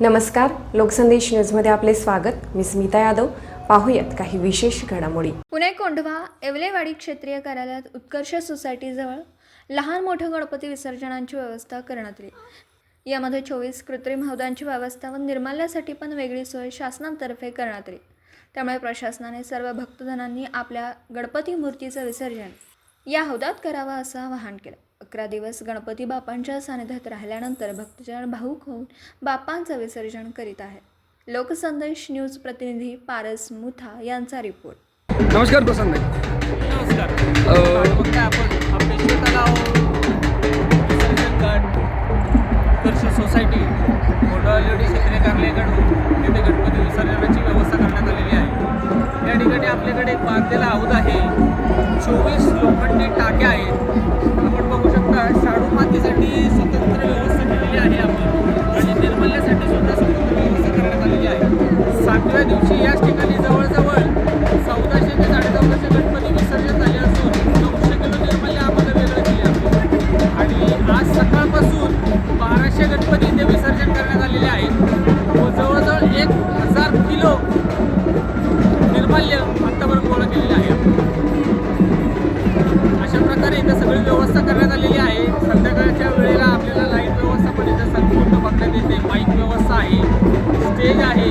नमस्कार लोकसंदेश न्यूजमध्ये आपले स्वागत. मी स्मिता यादव. पाहूयात काही विशेष घडामोडी. पुणे कोंढवा येवलेवाडी क्षेत्रीय कार्यालयात उत्कर्ष सोसायटीजवळ लहान मोठ्या गणपती विसर्जनांची व्यवस्था करण्यात आली. यामध्ये चोवीस कृत्रिम हौदांची व्यवस्था व निर्माल्यासाठी पण वेगळी सोय शासनातर्फे करण्यात आली. त्यामुळे प्रशासनाने सर्व भक्तजनांनी आपल्या गणपती मूर्तीचं विसर्जन या हौदात करावं असं आवाहन केलं. अकरा दिवस गणपती बापांच्या सानिध्यात राहिल्यानंतर भक्तजन भाऊक होऊन बापांचं विसर्जन करीत आहेत. लोकसंदेश न्यूज प्रतिनिधी पारस मुथा यांचा रिपोर्ट. नमस्कार प्रसन्न सोसायटी कार्यालयाकडून गणपती विसर्जनाची व्यवस्था करण्यात आलेली आहे. या ठिकाणी आपल्याकडे एक बांधलेला हौद आहे. चोवीस लोखंडी टाक्या आहेत. आपण बघू शकता शाडू मातीसाठी प्रकारे इथं सगळी व्यवस्था करण्यात आलेली आहे. संध्याकाळच्या वेळेला आपल्याला लाइट व्यवस्था पण इथं संपूर्ण बघण्यात येते. माईक व्यवस्था आहे. स्टेज आहे.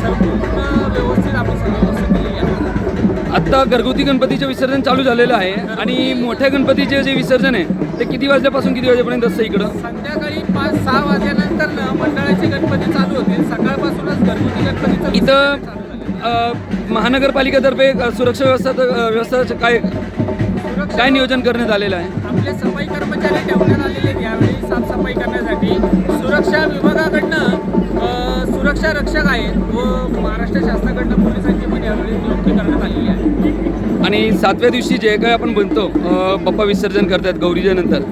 संपूर्ण व्यवस्थित आपण सगळी व्यवस्था केलेली आहे. आत्ता घरगुती गणपतीचे विसर्जन चालू झालेलं आहे. आणि मोठ्या गणपतीचे जे विसर्जन आहे ते किती वाजल्यापासून किती वाजेपर्यंत असतं इकडं? संध्याकाळी पाच सहा वाजल्यानंतर मंडळाचे गणपती चालू होतील. सकाळपासूनच घरगुती गणपतीचं इथं महानगरपालिकेतर्फे सुरक्षा व्यवस्था व्यवस्था काय? काय नियोजन करण्यात आलेलं आहे? आपले सफाई कर्मचारी ठेवण्यात आलेले आहेत यावेळी. साफसफाई करण्यासाठी सुरक्षा विभागाकडनं अ, सुरक्षा रक्षक आहेत व महाराष्ट्र शासनाकडनं पोलिसांची पण यावेळी नियुक्ती करण्यात आलेली आहे. आणि सातव्या दिवशी जे काय आपण बनतो अ, बाप्पा विसर्जन करतात गौरीच्या नंतर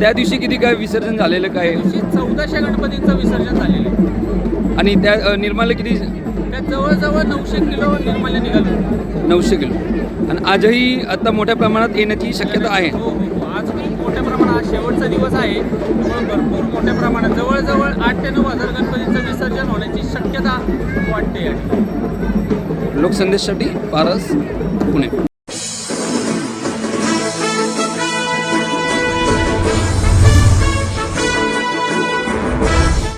त्या दिवशी किती काय विसर्जन झालेलं काय? दिवशी चौदाशे गणपतींचं विसर्जन झालेलं आहे. आणि त्या अ, निर्माल्य किती जवळजवळ नऊशे किलो निर्माल्य निघालं. नऊशे किलो. आणि आजही आता मोठ्या प्रमाणात येण्याची शक्यता आहे. हो हो. आज मोठ्या प्रमाणात शेवटचा दिवस आहे. त्यामुळे भरपूर मोठ्या प्रमाणात जवळजवळ आठ ते नऊ हजार गणपतींचं विसर्जन होण्याची शक्यता वाटते. लोकसंदेशसाठी पारस पुणे.